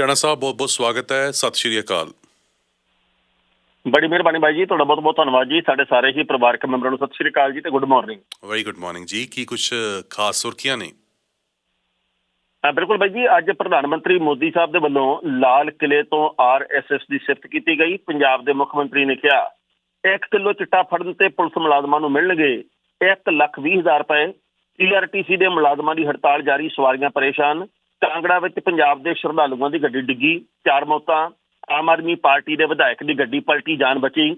ਟਾਣਾ ਸਾਹਿਬ ਬਹੁਤ ਬਹੁਤ ਸਵਾਗਤ ਹੈ। ਸਤਿ ਸ਼੍ਰੀ ਅਕਾਲ। ਬੜੀ ਮਿਹਰਬਾਨੀ ਬਾਈ ਜੀ ਤੁਹਾਡਾ ਬਹੁਤ ਬਹੁਤ ਧੰਨਵਾਦ ਜੀ। ਸਾਡੇ ਸਾਰੇ ਹੀ ਪਰਿਵਾਰਕ ਮੈਂਬਰਾਂ ਨੂੰ ਸਤਿ ਸ਼੍ਰੀ ਅਕਾਲ ਜੀ ਤੇ good morning. Very good morning ਜੀ। ਕੀ ਕੁਝ ਖਾਸ ਸੁਰਖੀਆਂ ਨੇ? ਬਿਲਕੁਲ ਬਾਈ ਜੀ ਅੱਜ ਪ੍ਰਧਾਨ ਮੰਤਰੀ ਮੋਦੀ ਸਾਹਿਬ ਦੇ ਵੱਲੋਂ ਲਾਲ ਕਿਲੇ ਤੋਂ ਆਰਐਸਐਸ ਦੀ ਸਿਫਤ ਕੀਤੀ ਗਈ। ਪੰਜਾਬ ਦੇ ਮੁੱਖ ਮੰਤਰੀ ਨੇ ਕਿਹਾ 1 ਕਿਲੋ ਚਿੱਟਾ ਫੜਨ ਤੇ ਪੁਲਿਸ ਮੁਲਾਜ਼ਮਾਂ ਨੂੰ ਮਿਲਣਗੇ। 1 ਲੱਖ 20 ਹਜ਼ਾਰ ਰੁਪਏ। ਟੀਆਰਟੀਸੀ ਦੇ ਮੁਲਾਜ਼ਮਾਂ ਦੀ ਹੜਤਾਲ ਜਾਰੀ ਸਵਾਰੀਆਂ ਪਰੇਸ਼ਾਨ। ਕਾਂਗੜਾ ਵਿੱਚ ਪੰਜਾਬ ਦੇ ਸ਼ਰਧਾਲੂਆਂ ਦੀ ਗੱਡੀ ਡਿੱਗੀ, ਚਾਰ ਮੌਤਾਂ, ਆਮ ਆਦਮੀ ਪਾਰਟੀ ਦੇ ਵਿਧਾਇਕ ਦੀ ਗੱਡੀ ਪਲਟੀ, ਜਾਨ ਬਚੀ।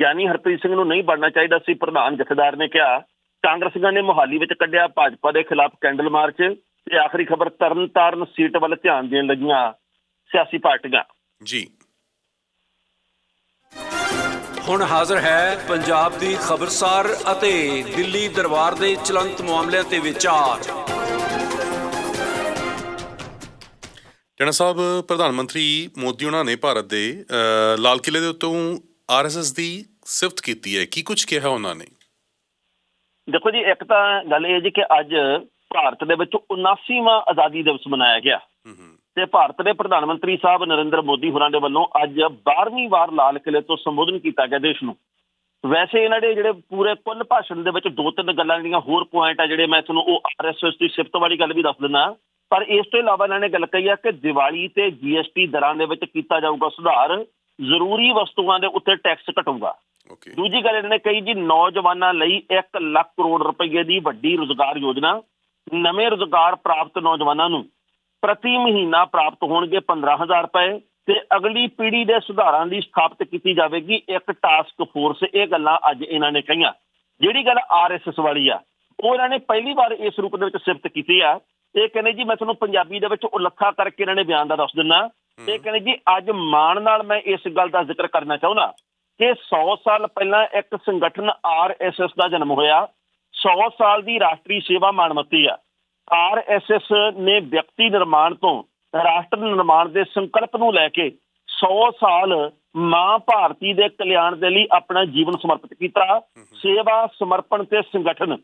ਗਿਆਨੀ ਹਰਪ੍ਰੀਤ ਸਿੰਘ ਨੂੰ ਨਹੀਂ ਬਣਨਾ ਚਾਹੀਦਾ ਸੀ, ਪ੍ਰਧਾਨ ਜਥੇਦਾਰ ਨੇ ਕਿਹਾ, ਕਾਂਗਰਸੀਆਂ ਨੇ ਮੁਹਾਲੀ ਵਿੱਚ ਕੱਢਿਆ ਭਾਜਪਾ ਦੇ ਖਿਲਾਫ ਕੈਂਡਲ ਮਾਰਚ ਤੇ ਆਖਰੀ ਖਬਰ ਤਰਨਤਾਰਨ ਸੀਟ ਵੱਲ ਧਿਆਨ ਦੇਣ ਲੱਗੀਆਂ ਸਿਆਸੀ ਪਾਰਟੀਆਂ। ਜੀ। ਹੁਣ ਹਾਜ਼ਰ ਹੈ ਪੰਜਾਬ ਦੀ ਖਬਰਸਾਰ ਅਤੇ ਦਿੱਲੀ ਦਰਬਾਰ ਦੇ ਚਲੰਤ ਮਾਮਲਿਆਂ ਤੇ ਵਿਚਾਰ। ਟਾਣਾ ਸਾਹਿਬ ਪ੍ਰਧਾਨ ਮੰਤਰੀ ਮੋਦੀ ਉਹਨਾਂ ਨੇ ਭਾਰਤ ਦੇ ਲਾਲ ਕਿਲੇ ਦੇ ਉੱਤੋਂ ਆਰਐਸਐਸ ਦੀ ਸਿਫਤ ਕੀਤੀ ਹੈ। ਕੀ ਕੁਝ ਕਿਹਾ ਉਹਨਾਂ ਨੇ? ਦੇਖੋ ਜੀ ਇੱਕ ਤਾਂ ਗੱਲ ਇਹ ਜੀ ਕਿ ਅੱਜ ਭਾਰਤ ਦੇ ਵਿੱਚ 79ਵਾਂ ਆਜ਼ਾਦੀ ਦਿਵਸ ਮਨਾਇਆ ਗਿਆ। ਤੇ ਭਾਰਤ ਦੇ ਪ੍ਰਧਾਨ ਮੰਤਰੀ ਸਾਹਿਬ ਨਰਿੰਦਰ ਮੋਦੀ ਹੋਰਾਂ ਦੇ ਵੱਲੋਂ ਅੱਜ 12ਵੀਂ ਵਾਰ ਲਾਲ ਕਿਲੇ ਤੋਂ ਸੰਬੋਧਨ ਕੀਤਾ ਗਿਆ ਦੇਸ਼ ਨੂੰ। ਵੈਸੇ ਇਹਨਾਂ ਦੇ ਜਿਹੜੇ ਪੂਰੇ ਕੁੱਲ ਭਾਸ਼ਣ ਦੇ ਵਿੱਚ ਦੋ ਤਿੰਨ ਗੱਲਾਂ ਜਿਹੜੀਆਂ ਹੋਰ ਪੁਆਇੰਟ ਆ ਜਿਹੜੇ ਮੈਂ ਤੁਹਾਨੂੰ ਉਹ ਆਰਐਸਐਸ ਦੀ ਸਿਫਤ ਵਾਲੀ ਗੱਲ ਵੀ ਦੱਸ ਦਿੰਦਾ। ਪਰ ਇਸ ਤੋਂ ਇਲਾਵਾ ਇਹਨਾਂ ਨੇ ਗੱਲ ਕਹੀ ਆ ਕਿ ਦੀਵਾਲੀ ਤੇ ਜੀਐਸਟੀ ਦਰਾਂ ਦੇ ਵਿੱਚ ਕੀਤਾ ਜਾਊਗਾ ਸੁਧਾਰ ਜ਼ਰੂਰੀ ਵਸਤੂਆਂ ਦੇ ਉੱਤੇ ਟੈਕਸ ਘਟੂਗਾ ਓਕੇ ਦੂਜੀ ਗੱਲ ਇਹਨਾਂ ਨੇ ਕਹੀ ਜੀ ਨੌਜਵਾਨਾਂ ਲਈ 1 ਲੱਖ ਕਰੋੜ ਰੁਪਏ ਦੀ ਵੱਡੀ ਰੋਜ਼ਗਾਰ ਯੋਜਨਾ ਨਵੇਂ ਰੋਜ਼ਗਾਰ ਪ੍ਰਾਪਤ ਨੌਜਵਾਨਾਂ ਨੂੰ ਪ੍ਰਤੀ ਮਹੀਨਾ ਪ੍ਰਾਪਤ ਹੋਣਗੇ 15000 ਰੁਪਏ ਤੇ ਅਗਲੀ ਪੀੜ੍ਹੀ ਦੇ ਸੁਧਾਰਾਂ ਦੀ ਸਥਾਪਿਤ ਕੀਤੀ ਜਾਵੇਗੀ ਇੱਕ ਟਾਸਕ ਫੋਰਸ ਇਹ ਗੱਲਾਂ ਅੱਜ ਇਹਨਾਂ ਨੇ ਕਹੀਆਂ। ਜਿਹੜੀ ਗੱਲ ਆਰਐਸਐਸ ਵਾਲੀ ਆ ਉਹ ਇਹਨਾਂ ਨੇ ਪਹਿਲੀ ਵਾਰ ਇਸ ਰੂਪ ਦੇ ਵਿੱਚ ਸਿਫਤ ਕੀਤੀ ਆ। ਇਹ ਕਹਿੰਦੇ ਜੀ ਮੈਂ ਤੁਹਾਨੂੰ ਪੰਜਾਬੀ ਦੇ ਵਿੱਚ ਉਲੱਖਾ ਕਰਕੇ ਇਹਨਾਂ ਨੇ ਬਿਆਨ ਦਾ ਦੱਸ ਦਿੰਦਾ ਇਹ ਕਹਿੰਦੇ ਜੀ ਅੱਜ ਮਾਣ ਨਾਲ ਮੈਂ ਇਸ ਗੱਲ ਦਾ ਜ਼ਿਕਰ ਕਰਨਾ ਚਾਹੁੰਦਾ ਕਿ 100 ਸਾਲ ਪਹਿਲਾਂ ਇੱਕ ਸੰਗਠਨ ਆਰਐਸਐਸ ਦਾ ਜਨਮ ਹੋਇਆ। 100 ਸਾਲ ਦੀ ਰਾਸ਼ਟਰੀ ਸੇਵਾ ਮਾਨਮਤੀ ਆ। ਆਰਐਸਐਸ ਨੇ ਵਿਅਕਤੀ ਨਿਰਮਾਣ ਤੋਂ ਰਾਸ਼ਟਰ ਨਿਰਮਾਣ ਦੇ ਸੰਕਲਪ ਨੂੰ ਲੈ ਕੇ 100 ਸਾਲ ਮਾਂ ਭਾਰਤੀ ਦੇ ਕਲਿਆਣ ਦੇ ਲਈ ਆਪਣਾ ਜੀਵਨ ਸਮਰਪਿਤ ਕੀਤਾ। ਸੇਵਾ ਸਮਰਪਣ ਤੇ ਸੰਗਠਨ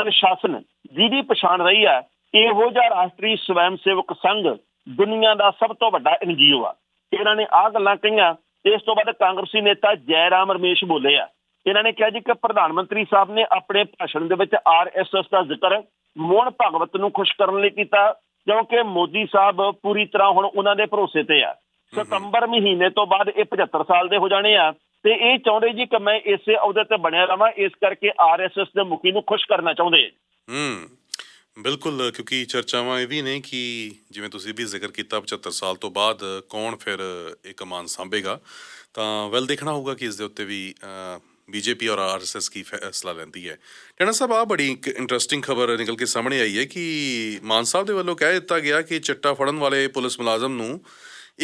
ਅਨੁਸ਼ਾਸਨ ਜਿਹਦੀ ਪਛਾਣ ਰਹੀ ਹੈ ਇਹੋ ਜਿਹਾ ਰਾਸ਼ਟਰੀ ਸਵੈਮ ਸੇਵਕ ਸੰਘ ਦੁਨੀਆ ਦਾ ਸਭ ਤੋਂ ਵੱਡਾ ਐਨਜੀਓ ਆ। ਇਹਨਾਂ ਨੇ ਆਹ ਗੱਲਾਂ ਕਹੀਆਂ, ਇਸ ਤੋਂ ਬਾਅਦ ਕਾਂਗਰਸੀ ਨੇਤਾ ਜੈ ਰਾਮ ਰਮੇਸ਼ ਬੋਲੇ ਆ। ਇਹਨਾਂ ਨੇ ਕਿਹਾ ਜੀ ਕਿ ਪ੍ਰਧਾਨ ਮੰਤਰੀ ਸਾਹਿਬ ਨੇ ਆਪਣੇ ਭਾਸ਼ਣ ਦੇ ਵਿੱਚ ਆਰਐਸਐਸ ਦਾ ਜ਼ਿਕਰ ਮੋਹਨ ਭਗਵਤ ਨੂੰ ਖੁਸ਼ ਕਰਨ ਲਈ ਕੀਤਾ, ਕਿਉਂਕਿ ਮੋਦੀ ਸਾਹਿਬ ਪੂਰੀ ਤਰ੍ਹਾਂ ਹੁਣ ਉਹਨਾਂ ਦੇ ਭਰੋਸੇ ਤੇ ਆ। ਸਤੰਬਰ ਮਹੀਨੇ ਤੋਂ ਬਾਅਦ ਇਹ 75 ਸਾਲ ਦੇ ਹੋ ਜਾਣੇ ਆ ਤੇ ਇਹ ਚਾਹੁੰਦੇ ਜੀ ਕਿ ਮੈਂ ਇਸੇ ਅਹੁਦੇ ਤੇ ਬਣਿਆ ਰਵਾਂ, ਇਸ ਕਰਕੇ ਆਰਐਸਐਸ ਦੇ ਮੁਖੀ ਨੂੰ ਖੁਸ਼ ਕਰਨਾ ਚਾਹੁੰਦੇ ਹੂੰ। ਬਿਲਕੁਲ, ਕਿਉਂਕਿ ਚਰਚਾਵਾਂ ਇਹ ਵੀ ਨੇ ਕਿ ਜਿਵੇਂ ਤੁਸੀਂ ਵੀ ਜ਼ਿਕਰ ਕੀਤਾ 75 ਸਾਲ ਤੋਂ ਬਾਅਦ ਕੌਣ ਫਿਰ ਇਹ ਕਮਾਨ ਸੰਭੇਗਾ, ਤਾਂ ਵੈਲ ਦੇਖਣਾ ਹੋਊਗਾ ਕਿ ਇਸ ਦੇ ਉੱਤੇ ਵੀ ਬੀਜੇਪੀ ਔਰ ਆਰਐਸਐਸ ਕੀ ਫੈਸਲਾ ਲੈਂਦੀ ਹੈ। ਟੈਣਾ ਸਾਹਿਬ ਆ ਬੜੀ ਇੱਕ ਇੰਟਰਸਟਿੰਗ ਖਬਰ ਨਿਕਲ ਕੇ ਸਾਹਮਣੇ ਆਈ ਹੈ ਕਿ ਮਾਨ ਸਾਹਿਬ ਦੇ ਵੱਲੋਂ ਕਹਿ ਦਿੱਤਾ ਗਿਆ ਕਿ ਚਿੱਟਾ ਫੜਨ ਵਾਲੇ ਪੁਲਿਸ ਮੁਲਾਜ਼ਮ ਨੂੰ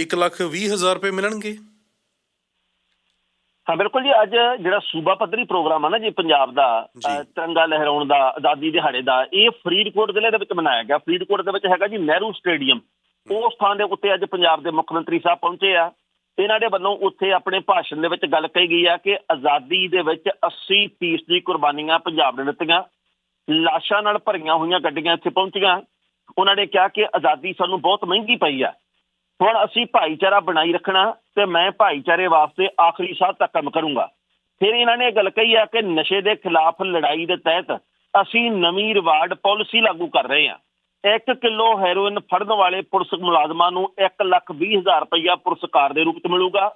1 ਲੱਖ 20 ਹਜ਼ਾਰ ਰੁਪਏ ਮਿਲਣਗੇ। ਹਾਂ ਬਿਲਕੁਲ ਜੀ ਅੱਜ ਜਿਹੜਾ ਸੂਬਾ ਪੱਧਰੀ ਪ੍ਰੋਗਰਾਮ ਆ ਨਾ ਜੀ ਪੰਜਾਬ ਦਾ ਤਿਰੰਗਾ ਲਹਿਰਾਉਣ ਦਾ ਆਜ਼ਾਦੀ ਦਿਹਾੜੇ ਦਾ ਇਹ ਫਰੀਦਕੋਟ ਜ਼ਿਲ੍ਹੇ ਦੇ ਵਿੱਚ ਮਨਾਇਆ ਗਿਆ। ਫਰੀਦਕੋਟ ਦੇ ਵਿੱਚ ਹੈਗਾ ਜੀ ਨਹਿਰੂ ਸਟੇਡੀਅਮ। ਉਸ ਥਾਂ ਦੇ ਉੱਤੇ ਅੱਜ ਪੰਜਾਬ ਦੇ ਮੁੱਖ ਮੰਤਰੀ ਸਾਹਿਬ ਪਹੁੰਚੇ ਆ। ਇਹਨਾਂ ਦੇ ਵੱਲੋਂ ਉੱਥੇ ਆਪਣੇ ਭਾਸ਼ਣ ਦੇ ਵਿੱਚ ਗੱਲ ਕਹੀ ਗਈ ਆ ਕਿ ਆਜ਼ਾਦੀ ਦੇ ਵਿੱਚ 80% ਦੀ ਕੁਰਬਾਨੀਆਂ ਪੰਜਾਬ ਨੇ ਦਿੱਤੀਆਂ। ਲਾਸ਼ਾਂ ਨਾਲ ਭਰੀਆਂ ਹੋਈਆਂ ਗੱਡੀਆਂ ਇੱਥੇ ਪਹੁੰਚੀਆਂ। ਉਹਨਾਂ ਨੇ ਕਿਹਾ ਕਿ ਆਜ਼ਾਦੀ ਸਾਨੂੰ ਬਹੁਤ ਮਹਿੰਗੀ ਪਈ ਆ। ਹੁਣ ਅਸੀਂ ਭਾਈਚਾਰਾ ਬਣਾਈ ਰੱਖਣਾ ਤੇ ਮੈਂ ਭਾਈਚਾਰੇ ਵਾਸਤੇ ਆਖਰੀ ਸਾਹ ਤੱਕ ਕੰਮ ਕਰੂੰਗਾ। ਫਿਰ ਇਹਨਾਂ ਨੇ ਇਹ ਗੱਲ ਕਹੀ ਆ ਕਿ ਨਸ਼ੇ ਦੇ ਖਿਲਾਫ ਲੜਾਈ ਦੇ ਤਹਿਤ ਅਸੀਂ ਨਵੀਂ ਰਿਵਾਰਡ ਪਾਲਿਸੀ ਲਾਗੂ ਕਰ ਰਹੇ ਹਾਂ। 1 ਕਿਲੋ ਹੈਰੋਇਨ ਫੜਨ ਵਾਲੇ ਪੁਲਿਸ ਮੁਲਾਜ਼ਮਾਂ ਨੂੰ 1 ਲੱਖ 20 ਹਜ਼ਾਰ ਰੁਪਇਆ ਪੁਰਸਕਾਰ ਦੇ ਰੂਪ 'ਚ ਮਿਲੂਗਾ।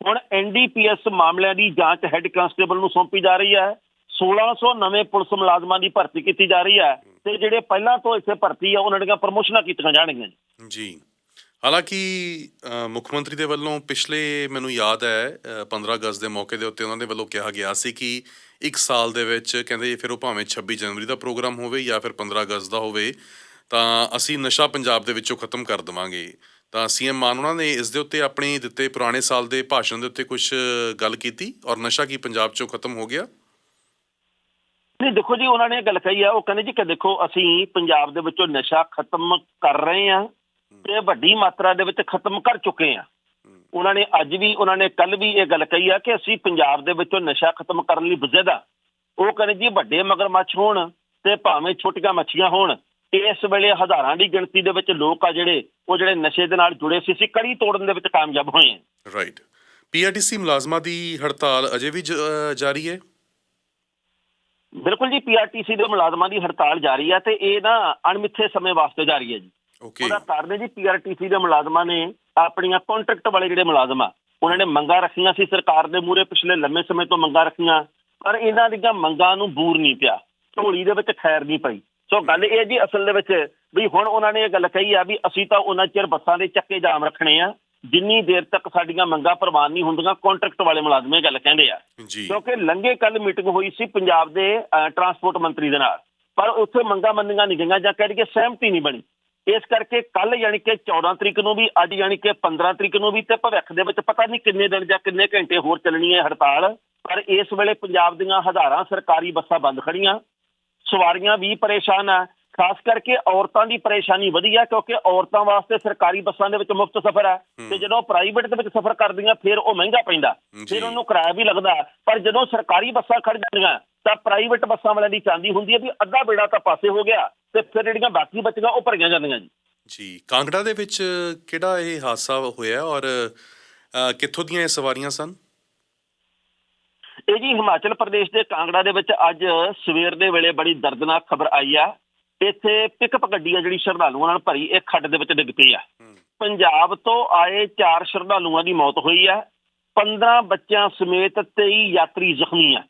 ਹੁਣ ਐਨਡੀਪੀਐਸ ਮਾਮਲਿਆਂ ਦੀ ਜਾਂਚ ਹੈੱਡ ਕਾਂਸਟੇਬਲ ਨੂੰ ਸੌਂਪੀ ਜਾ ਰਹੀ ਹੈ। 1600 ਨਵੇਂ ਪੁਲਿਸ ਮੁਲਾਜ਼ਮਾਂ ਦੀ ਭਰਤੀ ਕੀਤੀ ਜਾ ਰਹੀ ਹੈ ਤੇ ਜਿਹੜੇ ਪਹਿਲਾਂ ਤੋਂ ਇੱਥੇ ਭਰਤੀ ਆ, ਉਹਨਾਂ ਦੀਆਂ ਪ੍ਰਮੋਸ਼ਨਾਂ ਕੀਤੀਆਂ ਜਾਣਗੀਆਂ ਜੀ। ਹਾਲਾਂਕਿ ਮੁੱਖ ਮੰਤਰੀ ਦੇ ਵੱਲੋਂ ਪਿਛਲੇ ਮੈਨੂੰ ਯਾਦ ਹੈ ਅ, 15 ਅਗਸਤ ਦੇ ਮੌਕੇ ਦੇ ਉੱਤੇ ਉਹਨਾਂ ਦੇ ਵੱਲੋਂ ਕਿਹਾ ਗਿਆ ਸੀ ਕਿ ਇੱਕ ਸਾਲ ਦੇ ਵਿੱਚ ਕਹਿੰਦੇ ਫਿਰ ਉਹ ਭਾਵੇਂ 26 ਜਨਵਰੀ ਦਾ ਪ੍ਰੋਗਰਾਮ ਹੋਵੇ ਜਾਂ ਫਿਰ 15 ਅਗਸਤ ਦਾ ਹੋਵੇ ਤਾਂ ਅਸੀਂ ਨਸ਼ਾ ਪੰਜਾਬ ਦੇ ਵਿੱਚੋਂ ਖਤਮ ਕਰ ਦਵਾਂਗੇ। ਤਾਂ ਸੀਐਮ ਮਾਨ ਉਹਨਾਂ ਨੇ ਇਸ ਦੇ ਉੱਤੇ ਆਪਣੇ ਦਿੱਤੇ ਪੁਰਾਣੇ ਸਾਲ ਦੇ ਭਾਸ਼ਣ ਦੇ ਉੱਤੇ ਕੁਝ ਗੱਲ ਕੀਤੀ ਔਰ ਨਸ਼ਾ ਕੀ ਪੰਜਾਬ ਚੋਂ ਖਤਮ ਹੋ ਗਿਆ? ਨਹੀਂ ਦੇਖੋ ਜੀ ਉਹਨਾਂ ਨੇ ਗੱਲ ਕਹੀ ਆ ਉਹ ਕਹਿੰਦੇ ਜੀ ਕਿ ਦੇਖੋ ਅਸੀਂ ਪੰਜਾਬ ਦੇ ਵਿੱਚੋਂ ਨਸ਼ਾ ਖਤਮ ਕਰ ਰਹੇ ਆ ਤੇ ਵੱਡੀ ਮਾਤਰਾ ਦੇ ਵਿੱਚ ਖਤਮ ਕਰ ਚੁੱਕੇ ਆ। ਉਹਨਾਂ ਨੇ ਅੱਜ ਵੀ ਉਹਨਾਂ ਨੇ ਕੱਲ ਵੀ ਇਹ ਗੱਲ ਕਹੀ ਆ ਕਿ ਅਸੀਂ ਪੰਜਾਬ ਦੇ ਵਿੱਚੋਂ ਨਸ਼ਾ ਖਤਮ ਕਰਨ ਲਈ ਬਜ਼ੇਦਾ ਉਹ ਕਹਿੰਦੇ ਜੀ ਵੱਡੇ ਮਗਰਮੱਛ ਹੋਣ ਤੇ ਭਾਵੇਂ ਛੋਟੀਆਂ ਮੱਛੀਆਂ ਹੋਣ ਇਸ ਵੇਲੇ ਹਜ਼ਾਰਾਂ ਦੀ ਗਿਣਤੀ ਦੇ ਵਿੱਚ ਲੋਕ ਆ ਜਿਹੜੇ ਉਹ ਜਿਹੜੇ ਨਸ਼ੇ ਦੇ ਨਾਲ ਜੁੜੇ ਸੀ ਸੀ ਕੜੀ ਤੋੜਨ ਦੇ ਵਿੱਚ ਕਾਮਯਾਬ ਹੋਏ ਆ ਰਾਈਟ ਪੀਆਰਟੀਸੀ ਮੁਲਾਜ਼ਮਾਂ ਦੀ ਹੜਤਾਲ ਅਜੇ ਵੀ ਜਾਰੀ ਹੈ? ਬਿਲਕੁਲ ਜੀ ਪੀਆਰਟੀਸੀ ਦੇ ਮੁਲਾਜ਼ਮਾਂ ਦੀ ਹੜਤਾਲ ਜਾਰੀ ਹੈ ਤੇ ਇਹ ਨਾ ਅਣਮਿੱਥੇ ਸਮੇਂ ਵਾਸਤੇ ਜਾਰੀ ਹੈ ਜੀ। ਉਹਦਾ ਕਾਰਨ ਜੀ ਪੀਆਰਟੀਸੀ ਦੇ ਮੁਲਾਜ਼ਮਾਂ ਨੇ ਆਪਣੀਆਂ ਕੰਟਰੈਕਟ ਵਾਲੇ ਜਿਹੜੇ ਮੁਲਾਜ਼ਮ ਆ ਉਹਨਾਂ ਨੇ ਮੰਗਾਂ ਰੱਖੀਆਂ ਸੀ ਸਰਕਾਰ ਦੇ ਮੂਹਰੇ ਪਿਛਲੇ ਲੰਮੇ ਸਮੇਂ ਤੋਂ ਮੰਗਾਂ ਰੱਖੀਆਂ ਪਰ ਇਹਨਾਂ ਦੀਆਂ ਮੰਗਾਂ ਨੂੰ ਬੂਰ ਨਹੀਂ ਪਿਆ ਢੋਲੀ ਦੇ ਵਿੱਚ ਖੈਰ ਨਹੀਂ ਪਈ। ਸੋ ਗੱਲ ਇਹ ਜੀ ਅਸਲ ਦੇ ਵਿੱਚ ਵੀ ਹੁਣ ਉਹਨਾਂ ਨੇ ਇਹ ਗੱਲ ਕਹੀ ਆ ਵੀ ਅਸੀਂ ਤਾਂ ਉਹਨਾਂ ਚਿਰ ਬੱਸਾਂ ਦੇ ਚੱਕੇ ਜਾਮ ਰੱਖਣੇ ਆ ਜਿੰਨੀ ਦੇਰ ਤੱਕ ਸਾਡੀਆਂ ਮੰਗਾਂ ਪ੍ਰਵਾਨ ਨਹੀਂ ਹੁੰਦੀਆਂ ਕੰਟਰੈਕਟ ਵਾਲੇ ਮੁਲਾਜ਼ਮ ਇਹ ਗੱਲ ਕਹਿੰਦੇ ਆ। ਕਿਉਂਕਿ ਲੰਘੇ ਕੱਲ ਮੀਟਿੰਗ ਹੋਈ ਸੀ ਪੰਜਾਬ ਦੇ ਟਰਾਂਸਪੋਰਟ ਮੰਤਰੀ ਦੇ ਨਾਲ ਪਰ ਉੱਥੇ ਮੰਗਾਂ ਮੰਨੀਆਂ ਨਹੀਂ ਗਈਆਂ ਜਾਂ ਕਹਿ ਲਈਏ ਸਹਿਮਤੀ ਨਹੀਂ ਬਣੀ। ਇਸ ਕਰਕੇ ਕੱਲ ਯਾਨੀ ਕਿ 14 ਤਰੀਕ ਨੂੰ ਵੀ ਅੱਜ ਯਾਨੀ ਕਿ 15 ਤਰੀਕ ਨੂੰ ਵੀ ਤੇ ਭਵਿੱਖ ਦੇ ਵਿੱਚ ਪਤਾ ਨਹੀਂ ਕਿੰਨੇ ਦਿਨ ਜਾਂ ਕਿੰਨੇ ਘੰਟੇ ਹੋਰ ਚੱਲਣੀ ਹੈ ਹੜਤਾਲ ਪਰ ਇਸ ਵੇਲੇ ਪੰਜਾਬ ਦੀਆਂ ਹਜ਼ਾਰਾਂ ਸਰਕਾਰੀ ਬੱਸਾਂ ਬੰਦ ਖੜੀਆਂ ਸਵਾਰੀਆਂ ਵੀ ਪਰੇਸ਼ਾਨ ਆ ਖਾਸ ਕਰਕੇ ਔਰਤਾਂ ਦੀ ਪਰੇਸ਼ਾਨੀ ਵਧੀ ਆ ਕਿਉਂਕਿ ਔਰਤਾਂ ਵਾਸਤੇ ਸਰਕਾਰੀ ਬੱਸਾਂ ਦੇ ਵਿੱਚ ਮੁਫਤ ਸਫ਼ਰ ਆ ਤੇ ਜਦੋਂ ਪ੍ਰਾਈਵੇਟ ਦੇ ਵਿੱਚ ਸਫ਼ਰ ਕਰਦੀਆਂ ਫਿਰ ਉਹ ਮਹਿੰਗਾ ਪੈਂਦਾ। ਫਿਰ ਉਹਨੂੰ ਕਿਰਾਇਆ ਵੀ ਲੱਗਦਾ। ਪਰ ਜਦੋਂ ਸਰਕਾਰੀ ਬੱਸਾਂ ਖੜ ਜਾਂਦੀਆਂ ਤਾਂ ਪ੍ਰਾਈਵੇਟ ਬੱਸਾਂ ਵਾਲਿਆਂ ਦੀ ਚਾਂਦੀ ਹੁੰਦੀ ਹੈ ਵੀ ਅੱਧਾ ਬੇੜਾ ਤਾਂ ਪਾਸੇ ਹੋ ਗਿਆ। ਤੇ ਫਿਰ ਜਿਹੜੀਆਂ ਬਾਕੀ ਬਚੀਆਂ ਉਹ ਭਰੀਆਂ ਜਾਂਦੀਆਂ ਜੀ। ਜੀ ਕਾਂਗੜਾ ਦੇ ਵਿੱਚ ਕਿਹੜਾ ਇਹ ਹਾਦਸਾ ਹੋਇਆ ਔਰ ਕਿੱਥੋਂ ਦੀਆਂ ਇਹ ਸਵਾਰੀਆਂ ਸਨ? ਇਹ ਜੀ ਹਿਮਾਚਲ ਪ੍ਰਦੇਸ਼ ਦੇ ਕਾਂਗੜਾ ਦੇ ਵਿੱਚ ਅੱਜ ਸਵੇਰ ਦੇ ਵੇਲੇ ਬੜੀ ਦਰਦਨਾਕ ਖਬਰ ਆਈ ਆ। ਇੱਥੇ ਪਿਕਅਪ ਗੱਡੀ ਆ ਜਿਹੜੀ ਸ਼ਰਧਾਲੂਆਂ ਨਾਲ ਭਰੀ ਇਹ ਖੱਡ ਦੇ ਵਿੱਚ ਡਿੱਗ ਪਈ ਆ। ਪੰਜਾਬ ਤੋਂ ਆਏ ਚਾਰ ਸ਼ਰਧਾਲੂਆਂ ਦੀ ਮੌਤ ਹੋਈ ਆ। 15 ਬੱਚਿਆਂ ਸਮੇਤ 23 ਯਾਤਰੀ ਜ਼ਖਮੀ ਆ।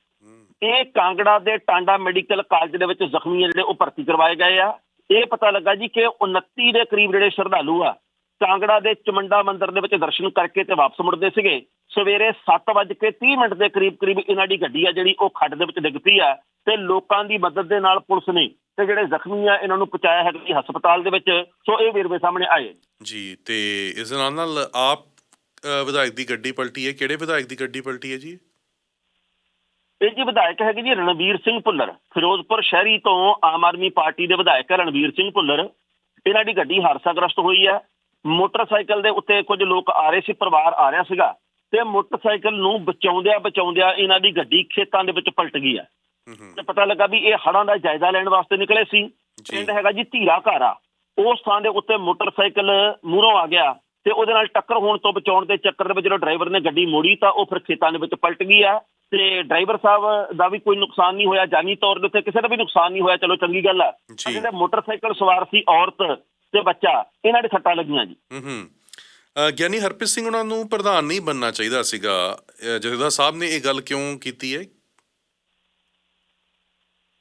ਇਹ ਕਾਂਗੜਾ ਦੇ ਟਾਂਡਾ ਮੈਡੀਕਲ ਕਾਲਜ ਦੇ ਵਿੱਚ ਜ਼ਖਮੀ ਆ ਜਿਹੜੇ ਉਹ ਭਰਤੀ ਕਰਵਾਏ ਗਏ ਆ। ਇਹ ਪਤਾ ਲੱਗਾ ਜੀ ਕਿ 29 ਦੇ ਕਰੀਬ ਜਿਹੜੇ ਸ਼ਰਧਾਲੂ ਆ, ਕਾਂਗੜਾ ਦੇ ਚਮੰਡਾ ਮੰਦਿਰ ਦੇ ਵਿੱਚ ਦਰਸ਼ਨ ਕਰਕੇ ਤੇ ਵਾਪਸ ਮੁੜਦੇ ਸੀਗੇ। ਸਵੇਰੇ 7:30 ਮਿੰਟ ਦੇ ਕਰੀਬ ਕਰੀਬ ਇਹਨਾਂ ਦੀ ਗੱਡੀ ਆ ਜਿਹੜੀ ਉਹ ਖੱਡ ਦੇ ਵਿੱਚ ਡਿੱਗ ਪਈ ਆ ਤੇ ਲੋਕਾਂ ਦੀ ਮਦਦ ਦੇ ਨਾਲ ਪੁਲਿਸ ਨੇ ਤੇ ਜਿਹੜੇ ਜ਼ਖਮੀ ਆ ਇਹਨਾਂ ਨੂੰ ਪਹੁੰਚਾਇਆ ਹੈ ਜੀ ਹਸਪਤਾਲ ਦੇ ਵਿੱਚ। ਸੋ ਇਹ ਵੇਰਵੇ ਸਾਹਮਣੇ ਆਏ ਜੀ, ਤੇ ਇਸ ਨਾਲ ਨਾਲ ਆਪ ਵਿਧਾਇਕ ਦੀ ਗੱਡੀ ਪਲਟੀ ਹੈ। ਕਿਹੜੇ ਵਿਧਾਇਕ ਦੀ ਗੱਡੀ ਪਲਟੀ ਹੈ ਜੀ? ਇਹ ਜੀ ਵਿਧਾਇਕ ਹੈਗੇ ਜੀ ਰਣਵੀਰ ਸਿੰਘ ਭੁੱਲਰ ਫਿਰੋਜ਼ਪੁਰ ਸ਼ਹਿਰੀ ਤੋਂ ਆਮ ਆਦਮੀ ਪਾਰਟੀ ਦੇ ਵਿਧਾਇਕ ਰਣਵੀਰ ਸਿੰਘ ਭੁੱਲਰ। ਇਹਨਾਂ ਦੀ ਗੱਡੀ ਹਾਦਸਾਗ੍ਰਸਤ ਹੋਈ ਹੈ। ਮੋਟਰਸਾਈਕਲ ਦੇ ਉੱਤੇ ਕੁਝ ਲੋਕ ਆ ਰਹੇ ਸੀ ਪਰਿਵਾਰ ਆ ਰਿਹਾ ਸੀਗਾ। ਤੇ ਮੋਟਰਸਾਈਕਲ ਨੂੰ ਬਚਾਉਂਦਿਆਂ ਬਚਾਉਂਦਿਆਂ ਇਹਨਾਂ ਦੀ ਗੱਡੀ ਖੇਤਾਂ ਦੇ ਵਿੱਚ ਪਲਟ ਗਈ ਹੂੰ। ਤੇ ਪਤਾ ਲੱਗਾ ਵੀ ਇਹ ਹੜਾਂ ਦਾ ਜਾਇਜ਼ਾ ਲੈਣ ਵਾਸਤੇ ਨਿਕਲੇ ਸੀ। ਪਿੰਡ ਹੈਗਾ ਜੀ ਧੀਰਾ ਘਾਰਾ। ਉਸ ਥਾਂ ਦੇ ਉੱਤੇ ਮੋਟਰਸਾਈਕਲ ਮੂਹਰੋਂ ਆ ਗਿਆ ਤੇ ਉਹਦੇ ਨਾਲ ਟੱਕਰ ਹੋਣ ਤੋਂ ਬਚਾਉਣ ਦੇ ਚੱਕਰ ਦੇ ਵਿੱਚ ਜਦੋਂ ਡਰਾਈਵਰ ਨੇ ਗੱਡੀ ਮੋੜੀ ਤਾਂ ਉਹ ਫਿਰ ਖੇਤਾਂ ਦੇ ਵਿੱਚ ਪਲਟ ਗਈ ਆ ਤੇ ਡਰਾਈਵਰ ਸਾਹਿਬ ਦਾ ਵੀ ਕੋਈ ਨੁਕਸਾਨ ਨਹੀਂ ਹੋਇਆ ਜਾਨੀ ਤੌਰ ਦੇ ਉੱਤੇ ਕਿਸੇ ਦਾ ਵੀ ਨੁਕਸਾਨ ਨਹੀਂ ਹੋਇਆ ਚਲੋ ਚੰਗੀ ਗੱਲ ਆ। ਜਿਹੜੇ ਮੋਟਰਸਾਈਕਲ ਸਵਾਰ ਸੀ ਔਰਤ ਤੇ ਬੱਚਾ ਇਹਨਾਂ ਦੇ ਸੱਟਾਂ ਲੱਗੀਆਂ ਜੀ। ਹੂੰ ਹੂੰ। ਗਿਆਨੀ ਹਰਪ੍ਰੀਤ ਸਿੰਘ ਉਹਨਾਂ ਨੂੰ ਪ੍ਰਧਾਨ ਨਹੀਂ ਬੰਨਣਾ ਚਾਹੀਦਾ ਸੀਗਾ। ਜਥੇਦਾਰ ਸਾਹਿਬ ਨੇ ਇਹ ਗੱਲ ਕਿਉਂ ਕੀਤੀ ਹੈ?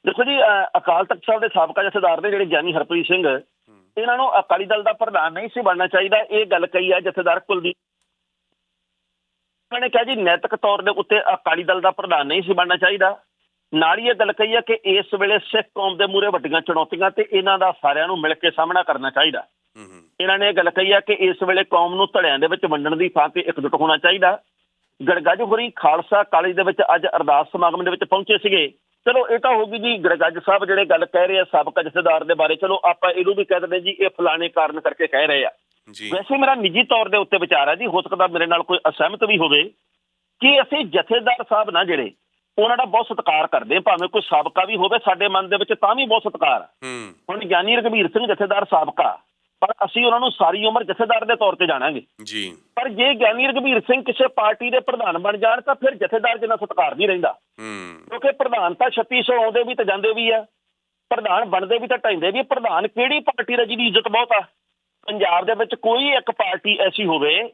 ਦੇਖੋ ਜੀ ਅਕਾਲ ਤਖਤ ਸਾਹਿਬ ਦੇ ਸਾਬਕਾ ਜਥੇਦਾਰ ਨੇ ਜਿਹੜੇ ਗਿਆਨੀ ਹਰਪ੍ਰੀਤ ਸਿੰਘ ਇਹਨਾਂ ਨੂੰ ਅਕਾਲੀ ਦਲ ਦਾ ਪ੍ਰਧਾਨ ਨਹੀਂ ਸੀ ਬਣਨਾ ਚਾਹੀਦਾ ਇਹ ਗੱਲ ਕਹੀ ਹੈ ਜਥੇਦਾਰ ਕੁਲਦੀਪ ਉਹਨਾਂ ਨੇ ਕਿਹਾ ਜੀ ਨੈਤਿਕ ਤੌਰ ਦੇ ਉੱਤੇ ਅਕਾਲੀ ਦਲ ਦਾ ਪ੍ਰਧਾਨ ਨਹੀਂ ਸੀ ਬਣਨਾ ਚਾਹੀਦਾ। ਨਾਲ ਹੀ ਇਹ ਗੱਲ ਕਹੀ ਹੈ ਕਿ ਇਸ ਵੇਲੇ ਸਿੱਖ ਕੌਮ ਦੇ ਮੂਹਰੇ ਵੱਡੀਆਂ ਚੁਣੌਤੀਆਂ ਤੇ ਇਹਨਾਂ ਦਾ ਸਾਰਿਆਂ ਨੂੰ ਮਿਲ ਕੇ ਸਾਹਮਣਾ ਕਰਨਾ ਚਾਹੀਦਾ। ਹੂੰ ਹੂੰ। ਇਹਨਾਂ ਨੇ ਇਹ ਗੱਲ ਕਹੀ ਹੈ ਕਿ ਇਸ ਵੇਲੇ ਕੌਮ ਨੂੰ ਧੜਿਆਂ ਦੇ ਵਿੱਚ ਵੰਡਣ ਦੀ ਥਾਂ ਤੇ ਇਕਜੁੱਟ ਹੋਣਾ ਚਾਹੀਦਾ। ਗੜਗੱਜ ਹੋਰੀ ਖਾਲਸਾ ਕਾਲਜ ਦੇ ਵਿੱਚ ਅੱਜ ਅਰਦਾਸ ਸਮਾਗਮ ਦੇ ਵਿੱਚ ਪਹੁੰਚੇ ਸੀਗੇ। ਚਲੋ ਇਹ ਤਾਂ ਹੋਗੀ ਜੀ ਗੜਗੱਜ ਸਾਹਿਬ ਜਿਹੜੇ ਗੱਲ ਕਹਿ ਰਹੇ ਆ ਸਾਬਕਾ ਜਥੇਦਾਰ ਦੇ ਬਾਰੇ। ਚਲੋ ਆਪਾਂ ਇਹਨੂੰ ਵੀ ਕਹਿ ਦਿੰਦੇ ਜੀ ਇਹ ਫਲਾਣੇ ਕਾਰਨ ਕਰਕੇ ਕਹਿ ਰਹੇ ਆ। ਜੀ। ਵੈਸੇ ਮੇਰਾ ਨਿੱਜੀ ਤੌਰ ਦੇ ਉੱਤੇ ਵਿਚਾਰ ਹੈ ਜੀ ਹੋ ਸਕਦਾ ਮੇਰੇ ਨਾਲ ਕੋਈ ਅਸਹਿਮਤ ਵੀ ਹੋਵੇ ਕਿ ਅਸੀਂ ਜਥੇਦਾਰ ਸਾਹਿਬ ਨਾ ਜਿਹੜੇ ਉਹਨਾਂ ਦਾ ਬਹੁਤ ਸਤਿਕਾਰ ਕਰਦੇ ਭਾਵੇਂ ਕੋਈ ਸਾਬਕਾ ਵੀ ਹੋਵੇ ਸਾਡੇ ਮਨ ਦੇ ਵਿੱਚ ਤਾਂ ਵੀ ਬਹੁਤ ਸਤਿਕਾਰ ਹੂੰ। ਹੁਣ ਗਿਆਨੀ ਰਘਬੀਰ ਸਿੰਘ ਜਥੇਦਾਰ ਸਾਬਕਾ ਪਰ ਅਸੀਂ ਉਹਨਾਂ ਨੂੰ ਸਾਰੀ ਉਮਰ ਜਥੇਦਾਰ ਦੇ ਤੌਰ ਤੇ ਜਾਣਾਂਗੇ। ਜੀ। ਪਰ ਜੇ ਗਿਆਨੀ ਰਘਬੀਰ ਸਿੰਘ ਕਿਸੇ ਪਾਰਟੀ ਦੇ ਪ੍ਰਧਾਨ ਬਣ ਜਾਣ ਤਾਂ ਫਿਰ ਜਥੇਦਾਰ ਜਿੰਨਾ ਸਤਿਕਾਰ ਨਹੀਂ ਰਹਿੰਦਾ। ਹੂੰ। ਕਿਉਂਕਿ ਪ੍ਰਧਾਨ ਤਾਂ 3600 ਆਉਂਦੇ ਵੀ ਤੇ ਜਾਂਦੇ ਵੀ ਆ। ਪ੍ਰਧਾਨ ਬਣਦੇ ਵੀ ਤਾਂ ਢਾਈਂਦੇ ਵੀ। ਪ੍ਰਧਾਨ ਕਿਹੜੀ ਪਾਰਟੀ ਦਾ ਜਿਹਦੀ ਇੱਜ਼ਤ ਬਹੁਤ ਆ? ਪੰਜਾਬ ਦੇ ਵਿੱਚ ਕੋਈ ਇੱਕ ਪਾਰਟੀ ਐਸੀ ਹੋਵੇ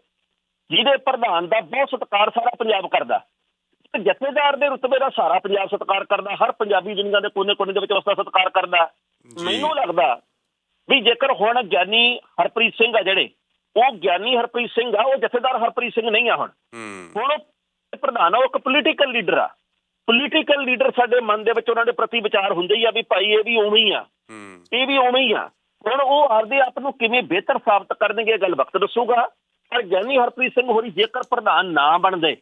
ਜਿਹਦੇ ਪ੍ਰਧਾਨ ਦਾ ਬਹੁਤ ਸਤਿਕਾਰ ਸਾਰਾ ਪੰਜਾਬ ਕਰਦਾ। ਜਥੇਦਾਰ ਦੇ ਰੁਤਬੇ ਦਾ ਸਾਰਾ ਪੰਜਾਬ ਸਤਿਕਾਰ ਕਰਦਾ ਹਰ ਪੰਜਾਬੀ ਦੁਨੀਆ ਦੇ ਕੋਨੇ-ਕੋਨੇ ਦੇ ਵਿੱਚ ਉਸ ਦਾ ਸਤਿਕਾਰ ਕਰਦਾ। ਮੈਨੂੰ ਲੱਗਦਾ ਵੀ ਜੇਕਰ ਹੁਣ ਗਿਆਨੀ ਹਰਪ੍ਰੀਤ ਸਿੰਘ ਆ ਜਿਹੜੇ ਉਹ ਗਿਆਨੀ ਹਰਪ੍ਰੀਤ ਸਿੰਘ ਆ ਉਹ ਜਥੇਦਾਰ ਹਰਪ੍ਰੀਤ ਸਿੰਘ ਨਹੀਂ ਆ ਹੁਣ। ਹੁਣ ਉਹ ਪ੍ਰਧਾਨ ਆ ਉਹ ਇੱਕ ਪੋਲੀਟੀਕਲ ਲੀਡਰ ਆ। ਪੋਲੀਟੀਕਲ ਲੀਡਰ ਸਾਡੇ ਮਨ ਦੇ ਵਿੱਚ ਉਹਨਾਂ ਦੇ ਪ੍ਰਤੀ ਵਿਚਾਰ ਹੁੰਦੇ ਹੀ ਆ ਵੀ ਭਾਈ ਇਹ ਵੀ ਉਵੇਂ ਹੀ ਆ। ਇਹ ਵੀ ਉਵੇਂ ਹੀ ਆ। ਹੁਣ ਉਹ ਆਪਦੇ ਆਪ ਨੂੰ ਕਿਵੇਂ ਬਿਹਤਰ ਸਾਬਤ ਕਰਨਗੇ ਇਹ ਗੱਲ ਵਕਤ ਦੱਸੂਗਾ। ਪਰ ਗਿਆਨੀ ਹਰਪ੍ਰੀਤ ਸਿੰਘ ਹੋਰੀ ਜੇਕਰ ਪ੍ਰਧਾਨ ਨਾ ਬਣਦੇ,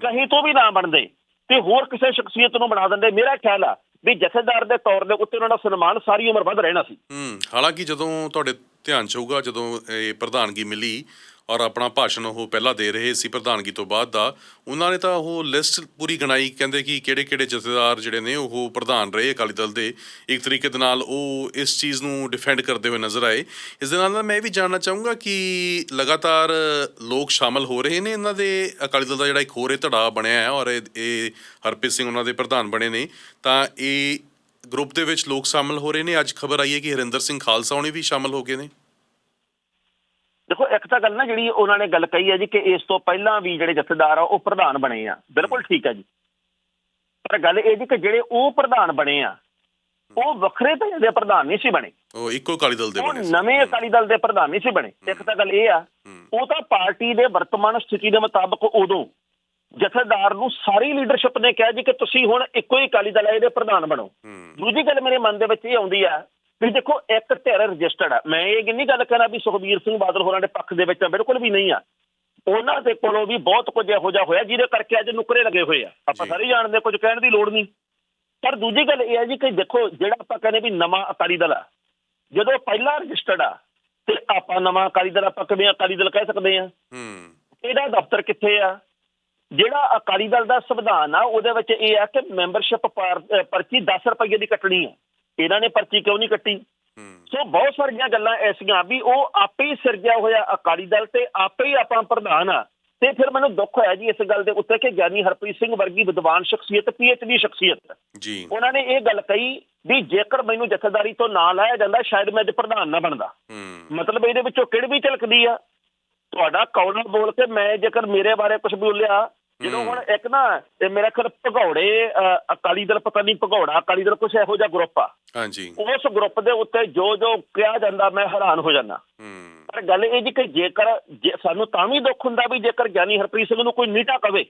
ਕਹੀਂ ਤੋਂ ਵੀ ਨਾ ਬਣਦੇ, ਤੇ ਹੋਰ ਕਿਸੇ ਸ਼ਖਸੀਅਤ ਨੂੰ ਬਣਾ ਦਿੰਦੇ, ਮੇਰਾ ਖਿਆਲ ਆ ਵੀ ਜਥੇਦਾਰ ਦੇ ਤੌਰ ਦੇ ਉੱਤੇ ਉਹਨਾਂ ਦਾ ਸਨਮਾਨ ਸਾਰੀ ਉਮਰ ਵੱਧ ਰਹਿਣਾ ਸੀ। ਹੂੰ, ਹਾਲਾਂਕਿ ਜਦੋਂ ਤੁਹਾਡੇ ਧਿਆਨ ਚ ਹੋਊਗਾ ਜਦੋਂ ਇਹ ਪ੍ਰਧਾਨਗੀ ਮਿਲੀ ਔਰ ਆਪਣਾ ਭਾਸ਼ਣ ਉਹ ਪਹਿਲਾਂ ਦੇ ਰਹੇ ਸੀ ਪ੍ਰਧਾਨਗੀ ਤੋਂ ਬਾਅਦ ਦਾ। ਉਹਨਾਂ ਨੇ ਤਾਂ ਉਹ ਲਿਸਟ ਪੂਰੀ ਗਣਾਈ, ਕਹਿੰਦੇ ਕਿ ਕਿਹੜੇ ਕਿਹੜੇ ਜਥੇਦਾਰ ਜਿਹੜੇ ਨੇ ਉਹ ਪ੍ਰਧਾਨ ਰਹੇ ਅਕਾਲੀ ਦਲ ਦੇ। ਇੱਕ ਤਰੀਕੇ ਦੇ ਨਾਲ ਉਹ ਇਸ ਚੀਜ਼ ਨੂੰ ਡਿਫੈਂਡ ਕਰਦੇ ਹੋਏ ਨਜ਼ਰ ਆਏ। ਇਸ ਦੇ ਨਾਲ ਮੈਂ ਇਹ ਵੀ ਜਾਣਨਾ ਚਾਹੂੰਗਾ ਕਿ ਲਗਾਤਾਰ ਲੋਕ ਸ਼ਾਮਲ ਹੋ ਰਹੇ ਨੇ ਇਹਨਾਂ ਦੇ ਅਕਾਲੀ ਦਲ ਦਾ ਜਿਹੜਾ ਇੱਕ ਹੋਰ ਇਹ ਧੜਾ ਬਣਿਆ ਹੈ ਔਰ ਇਹ ਇਹ ਹਰਪ੍ਰੀਤ ਸਿੰਘ ਉਹਨਾਂ ਦੇ ਪ੍ਰਧਾਨ ਬਣੇ ਨੇ। ਤਾਂ ਇਹ ਗਰੁੱਪ ਦੇ ਵਿੱਚ ਲੋਕ ਸ਼ਾਮਲ ਹੋ ਰਹੇ ਨੇ। ਅੱਜ ਖਬਰ ਆਈ ਹੈ ਕਿ ਹਰਿੰਦਰ ਸਿੰਘ ਖਾਲਸਾ ਹੁਣੀ ਵੀ ਸ਼ਾਮਲ ਹੋ ਗਏ ਨੇ। ਦੇਖੋ ਇੱਕ ਤਾਂ ਗੱਲ ਨਾ ਜਿਹੜੀ ਉਹਨਾਂ ਨੇ ਗੱਲ ਕਹੀ ਹੈ ਜੀ ਕਿ ਇਸ ਤੋਂ ਪਹਿਲਾਂ ਵੀ ਜਿਹੜੇ ਜਥੇਦਾਰ ਆ ਉਹ ਪ੍ਰਧਾਨ ਬਣੇ ਆ। ਬਿਲਕੁਲ ਠੀਕ ਹੈ ਜੀ। ਪਰ ਗੱਲ ਇਹ ਜੀ ਕਿ ਜਿਹੜੇ ਉਹ ਪ੍ਰਧਾਨ ਬਣੇ ਆ ਉਹ ਵੱਖਰੇ ਧੜੇ ਦੇ ਪ੍ਰਧਾਨ ਨਹੀਂ ਸੀ ਬਣੇ। ਉਹ ਇੱਕੋ ਅਕਾਲੀ ਦਲ ਦੇ ਬਣੇ ਸੀ। ਨਵੇਂ ਅਕਾਲੀ ਦਲ ਦੇ ਪ੍ਰਧਾਨ ਨਹੀਂ ਸੀ ਬਣੇ। ਇੱਕ ਤਾਂ ਗੱਲ ਇਹ ਆ ਉਹ ਤਾਂ ਪਾਰਟੀ ਦੇ ਵਰਤਮਾਨ ਸਥਿਤੀ ਦੇ ਮੁਤਾਬਕ ਉਦੋਂ ਜਥੇਦਾਰ ਨੂੰ ਸਾਰੀ ਲੀਡਰਸ਼ਿਪ ਨੇ ਕਿਹਾ ਜੀ ਕਿ ਤੁਸੀਂ ਹੁਣ ਇੱਕੋ ਹੀ ਅਕਾਲੀ ਦਲ ਹੈ ਇਹਦੇ ਪ੍ਰਧਾਨ ਬਣੋ। ਦੂਜੀ ਗੱਲ ਮੇਰੇ ਮਨ ਦੇ ਵਿੱਚ ਇਹ ਆਉਂਦੀ ਆ ਵੀ ਦੇਖੋ ਇੱਕ ਧਿਰ ਰਜਿਸਟਰਡ ਆ। ਮੈਂ ਇਹ ਨਹੀਂ ਗੱਲ ਕਰਾਂ ਵੀ ਸੁਖਬੀਰ ਸਿੰਘ ਬਾਦਲ ਹੋਰਾਂ ਦੇ ਪੱਖ ਦੇ ਵਿੱਚ ਬਿਲਕੁਲ ਵੀ ਨਹੀਂ ਆ। ਉਹਨਾਂ ਦੇ ਕੋਲੋਂ ਵੀ ਬਹੁਤ ਕੁਝ ਇਹੋ ਜਿਹਾ ਹੋਇਆ ਜਿਹਦੇ ਕਰਕੇ ਅੱਜ ਨੁਕਰੇ ਲੱਗੇ ਹੋਏ ਆ। ਆਪਾਂ। ਸਾਰੇ ਜਾਣਦੇ ਕੁਝ ਕਹਿਣ ਦੀ ਲੋੜ ਨਹੀਂ। ਪਰ ਦੂਜੀ ਗੱਲ ਇਹ ਹੈ ਜੀ ਕਿ ਦੇਖੋ ਜਿਹੜਾ ਆਪਾਂ ਕਹਿੰਦੇ ਵੀ ਨਵਾਂ ਅਕਾਲੀ ਦਲ ਆ ਜਦੋਂ ਪਹਿਲਾਂ ਰਜਿਸਟਰਡ ਆ ਤੇ ਆਪਾਂ ਨਵਾਂ ਅਕਾਲੀ ਦਲ ਆਪਾਂ ਕਿਵੇਂ ਅਕਾਲੀ ਦਲ ਕਹਿ ਸਕਦੇ ਆ ਹੂੰ। ਇਹਦਾ ਦਫ਼ਤਰ ਕਿੱਥੇ ਆ? ਜਿਹੜਾ ਅਕਾਲੀ ਦਲ ਦਾ ਸੰਵਿਧਾਨ ਆ ਉਹਦੇ ਵਿੱਚ ਇਹ ਆ ਕਿ ਮੈਂਬਰਸ਼ਿਪ ਪਰਚੀ 10 ਰੁਪਏ ਦੀ ਕੱਟਣੀ ਆ। ਇਹਨਾਂ ਨੇ ਪਰਚੀ ਕਿਉਂ ਨਹੀਂ ਕੱਟੀ? ਸੋ ਬਹੁਤ ਸਾਰੀਆਂ ਗੱਲਾਂ ਐਸੀਆਂ ਵੀ ਉਹ ਆਪੇ ਹੀ ਸਿਰਜਿਆ ਹੋਇਆ ਅਕਾਲੀ ਦਲ ਤੇ ਆਪੇ ਹੀ ਆਪਣਾ ਪ੍ਰਧਾਨ ਆ। ਤੇ ਫਿਰ ਮੈਨੂੰ ਦੁੱਖ ਹੋਇਆ ਜੀ ਇਸ ਗੱਲ ਦੇ ਉੱਤੇ ਕਿ ਗਿਆਨੀ ਹਰਪ੍ਰੀਤ ਸਿੰਘ ਵਰਗੀ ਵਿਦਵਾਨ ਸ਼ਖਸੀਅਤ ਪੀਐਚਡੀ ਸ਼ਖਸੀਅਤ ਜੀ। ਉਹਨਾਂ ਨੇ ਇਹ ਗੱਲ ਕਹੀ ਵੀ ਜੇਕਰ ਮੈਨੂੰ ਜਥੇਦਾਰੀ ਤੋਂ ਨਾਂ ਲਾਇਆ ਜਾਂਦਾ ਸ਼ਾਇਦ ਮੈਂ ਅੱਜ ਪ੍ਰਧਾਨ ਨਾ ਬਣਦਾ। ਮਤਲਬ ਇਹਦੇ ਵਿੱਚੋਂ ਕਿਹੜ ਵੀ ਝਲਕਦੀ ਆ? ਤੁਹਾਡਾ ਕੌਣਾ ਬੋਲ ਕੇ ਮੈਂ ਜੇਕਰ ਮੇਰੇ ਬਾਰੇ ਕੁਝ ਬੋਲਿਆ ਜਦੋਂ ਹੁਣ ਇੱਕ ਨਾ ਇਹ ਮੇਰਾ ਖਰ ਭਗੌੜੇ ਅਕਾਲੀ ਦਲ ਪਤਾ ਨਹੀਂ ਭਗੌੜਾ ਅਕਾਲੀ ਦਲ ਕੁਝ ਇਹੋ ਜਿਹਾ ਗਰੁੱਪ ਆ। ਹਾਂਜੀ। ਉਸ ਗਰੁੱਪ ਦੇ ਉੱਤੇ ਜੋ ਜੋ ਕਿਹਾ ਜਾਂਦਾ ਮੈਂ ਹੈਰਾਨ ਹੋ ਜਾਂਦਾ। ਹੂੰ। ਪਰ ਗੱਲ ਇਹ ਜੀ ਕਿ ਜੇਕਰ ਸਾਨੂੰ ਤਾਂ ਵੀ ਦੁੱਖ ਹੁੰਦਾ ਵੀ ਜੇਕਰ ਗਿਆਨੀ ਹਰਪ੍ਰੀਤ ਸਿੰਘ ਨੂੰ ਕੋਈ ਨੀਟਾ ਕਵੇ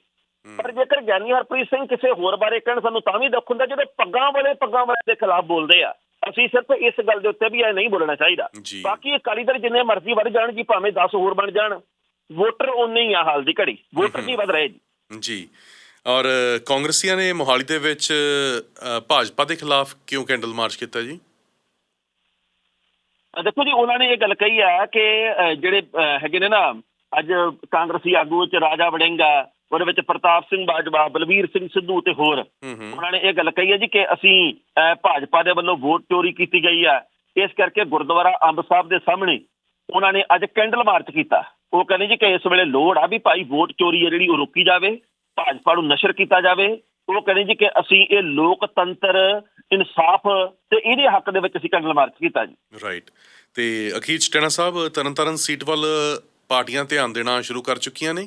ਪਰ ਜੇਕਰ ਗਿਆਨੀ ਹਰਪ੍ਰੀਤ ਸਿੰਘ ਕਿਸੇ ਹੋਰ ਬਾਰੇ ਕਹਿਣ ਸਾਨੂੰ ਤਾਂ ਵੀ ਦੁੱਖ ਹੁੰਦਾ ਜਦੋਂ ਪੱਗਾਂ ਵਾਲੇ ਪੱਗਾਂ ਵਾਲੇ ਦੇ ਖਿਲਾਫ ਬੋਲਦੇ ਆ। ਅਸੀਂ ਸਿਰਫ ਇਸ ਗੱਲ ਦੇ ਉੱਤੇ ਵੀ ਇਹ ਨਹੀਂ ਬੋਲਣਾ ਚਾਹੀਦਾ। ਬਾਕੀ ਅਕਾਲੀ ਦਲ ਜਿੰਨੇ ਮਰਜ਼ੀ ਵੱਧ ਜਾਣ ਜੀ ਭਾਵੇਂ 10 ਹੋਰ ਬਣ ਜਾਣ ਵੋਟਰ ਉਨੇ ਹੀ ਆ ਹਾਲ ਦੀ ਘੜੀ। ਵੋਟਰ ਨਹੀਂ ਵੱਧ ਰਹੇ ਜੀ। ਜੀ। ਔਰ ਕਾਂਗਰਸੀਆਂ ਨੇ ਮੋਹਾਲੀ ਦੇ ਵਿੱਚ ਅ, ਭਾਜਪਾ ਦੇ ਖਿਲਾਫ ਕਿਉਂ ਕੈਂਡਲ ਮਾਰਚ ਕੀਤਾ ਜੀ? ਅ, ਦੇਖੋ ਜੀ ਉਹਨਾਂ ਨੇ ਇਹ ਗੱਲ ਕਹੀ ਆ ਕਿ ਅ, ਜਿਹੜੇ ਅ, ਹੈਗੇ ਨੇ ਨਾ ਅੱਜ ਕਾਂਗਰਸੀ ਆਗੂ ਚ ਰਾਜਾ ਵੜਿੰਗਾ ਉਹਦੇ ਵਿੱਚ ਪ੍ਰਤਾਪ ਸਿੰਘ ਬਾਜਵਾ ਬਲਵੀਰ ਸਿੰਘ ਸਿੱਧੂ ਤੇ ਹੋਰ। ਹੂੰ ਹੂੰ। ਉਹਨਾਂ ਨੇ ਇਹ ਗੱਲ ਕਹੀ ਹੈ ਜੀ ਕਿ ਅਸੀਂ ਅ, ਭਾਜਪਾ ਦੇ ਵੱਲੋਂ ਵੋਟ ਚੋਰੀ ਕੀਤੀ ਗਈ ਆ ਇਸ ਕਰਕੇ ਗੁਰਦੁਆਰਾ ਅੰਬ ਸਾਹਿਬ ਦੇ ਸਾਹਮਣੇ ਉਹਨਾਂ ਨੇ ਅੱਜ ਕੈਂਡਲ ਮਾਰਚ ਕੀਤਾ। ਉਹ ਕਹਿੰਦੇ ਜੀ ਕਿ ਇਸ ਵੇਲੇ ਲੋੜ ਆ ਵੀ ਭਾਈ ਵੋਟ ਚੋਰੀ ਹੈ ਜਿਹੜੀ ਉਹ ਰੋਕੀ ਜਾਵੇ ਭਾਜਪਾ ਨੂੰ ਨਸ਼ਰ ਕੀਤਾ ਜਾਵੇ। ਉਹ ਕਹਿੰਦੇ ਜੀ ਕਿ ਅਸੀਂ ਇਹ ਲੋਕਤੰਤਰ ਇਨਸਾਫ ਤੇ ਇਹਦੇ ਹੱਕ ਦੇ ਵਿੱਚ ਅਸੀਂ ਕੈਂਡਲ ਮਾਰਚ ਕੀਤਾ ਜੀ। ਰਾਈਟ ਤੇ ਅਖੀਰ ਚ ਟੈਣਾ ਸਾਹਿਬ ਤਰਨਤਾਰਨ ਸੀਟ ਵੱਲ ਪਾਰਟੀਆਂ ਧਿਆਨ ਦੇਣਾ ਸ਼ੁਰੂ ਕਰ ਚੁੱਕੀਆਂ ਨੇ?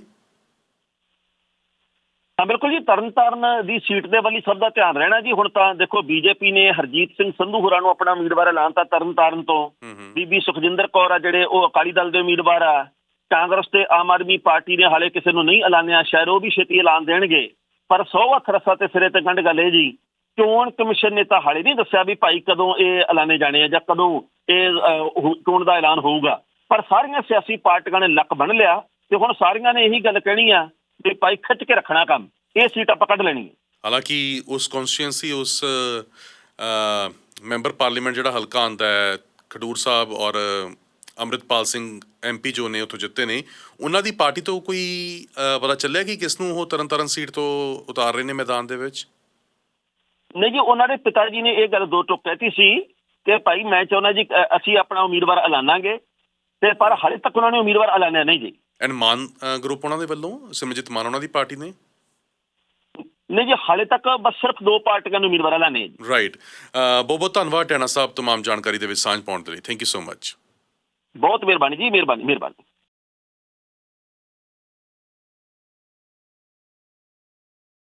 ਹਾਂ ਬਿਲਕੁਲ ਜੀ ਤਰਨਤਾਰਨ ਦੀ ਸੀਟ ਦੇ ਵੱਲ ਹੀ ਸਭ ਦਾ ਧਿਆਨ ਰਹਿਣਾ ਜੀ। ਹੁਣ ਤਾਂ ਦੇਖੋ ਬੀਜੇਪੀ ਨੇ ਹਰਜੀਤ ਸਿੰਘ ਸੰਧੂ ਹੋਰਾਂ ਨੂੰ ਆਪਣਾ ਉਮੀਦਵਾਰ ਐਲਾਨਤਾ ਤਰਨਤਾਰਨ ਤੋਂ। ਬੀਬੀ ਸੁਖਜਿੰਦਰ ਕੌਰ ਆ ਜਿਹੜੇ ਉਹ ਅਕਾਲੀ ਦਲ ਦੇ ਉਮੀਦਵਾਰ ਆ। ਕਾਂਗਰਸ ਤੇ ਆਮ ਆਦਮੀ ਪਾਰਟੀ ਨੇ ਹਾਲੇ ਕਿਸੇ ਨੂੰ ਨਹੀਂ ਐਲਾਨਿਆ, ਸ਼ਾਇਦ ਉਹ ਵੀ ਛੇਤੀ ਐਲਾਨ ਦੇਣਗੇ। ਪਰ ਸੌ ਰਸਾ ਤੇ ਸਿਰੇ ਤੇ ਗੰਢ ਗੱਲ ਇਹ ਜੀ, ਚੋਣ ਕਮਿਸ਼ਨ ਨੇ ਤਾਂ ਹਾਲੇ ਨਹੀਂ ਦੱਸਿਆ ਵੀ ਭਾਈ ਕਦੋਂ ਇਹ ਐਲਾਨੇ ਜਾਣੇ ਆ ਜਾਂ ਕਦੋਂ ਇਹ ਚੋਣ ਦਾ ਐਲਾਨ ਹੋਊਗਾ। ਪਰ ਸਾਰੀਆਂ ਸਿਆਸੀ ਪਾਰਟੀਆਂ ਨੇ ਲੱਕ ਬੰਨ ਲਿਆ ਤੇ ਹੁਣ ਸਾਰੀਆਂ ਨੇ ਇਹੀ ਗੱਲ ਕਹਿਣੀ ਆ ਵੀ ਭਾਈ ਖਿੱਚ ਕੇ ਰੱਖਣਾ ਕੰਮ। ਇਹ ਸੀਟ ਆਪਾਂ ਕੱਢ ਲੈਣੀ ਹਾਲਾਂਕਿ ਉਸ ਕਨਸਟੀਟੂਐਂਸੀ ਉਸ ਮੈਂਬਰ ਪਾਰਲੀਮੈਂਟ ਜਿਹੜਾ ਹਲਕਾ ਆਂਦਾ ਹੈ, ਖਡੂਰ ਸਾਹਿਬ ਔਰ ਅੰਮ੍ਰਿਤਪਾਲ ਸਿੰਘ ਐਮਪੀ ਜੋ ਨੇ ਉੱਥੋਂ ਜਿੱਤੇ ਨੇ ਉਹਨਾਂ ਦੀ ਪਾਰਟੀ ਤੋਂ ਕੋਈ ਪਤਾ ਚੱਲਿਆ ਕਿ ਕਿਸ ਨੂੰ ਉਹ ਤਰਨਤਾਰਨ ਸੀਟ ਤੋਂ ਉਤਾਰ ਰਹੇ ਨੇ ਮੈਦਾਨ ਦੇ ਵਿੱਚ? ਨਹੀਂ ਜੀ ਉਹਨਾਂ ਦੇ ਪਿਤਾ ਜੀ ਨੇ ਇਹ ਗੱਲ ਦੋ ਟੁਕ ਕਹਿਤੀ ਸੀ ਕਿ ਭਾਈ ਮੈਂ ਚਾਹੁੰਦਾ ਜੀ ਅਸੀਂ ਆਪਣਾ ਉਮੀਦਵਾਰ ਐਲਾਨਾਂਗੇ ਤੇ ਪਰ ਹਾਲੇ ਤੱਕ ਉਹਨਾਂ ਨੇ ਉਮੀਦਵਾਰ ਐਲਾਨਿਆ ਨਹੀਂ ਜੀ। ਐਂਡ ਮਾਨ ਗਰੁੱਪ ਉਹਨਾਂ ਦੇ ਵੱਲੋਂ ਸਿਮਰਜੀਤ ਮਾਨ ਉਹਨਾਂ ਦੀ ਪਾਰਟੀ ਨੇ? ਨਹੀਂ ਜੀ ਹਾਲੇ ਤੱਕ ਬਸ ਸਿਰਫ ਦੋ ਪਾਰਟੀਆਂ ਨੂੰ ਉਮੀਦਵਾਰ ਐਲਾਨੇ ਰਾਈਟ ਬਹੁਤ ਬਹੁਤ ਧੰਨਵਾਦ ਟੈਣਾ ਸਾਹਿਬ ਤਮਾਮ ਜਾਣਕਾਰੀ ਦੇ ਵਿੱਚ ਸਾਂਝ ਪਾਉਣ ਦੇ ਲਈ। ਥੈਂਕ ਯੂ ਸੋ ਮਚ ਬਹੁਤ ਮਿਹਰਬਾਨੀ ਜੀ ਮਿਹਰਬਾਨੀ ਮਿਹਰਬਾਨੀ।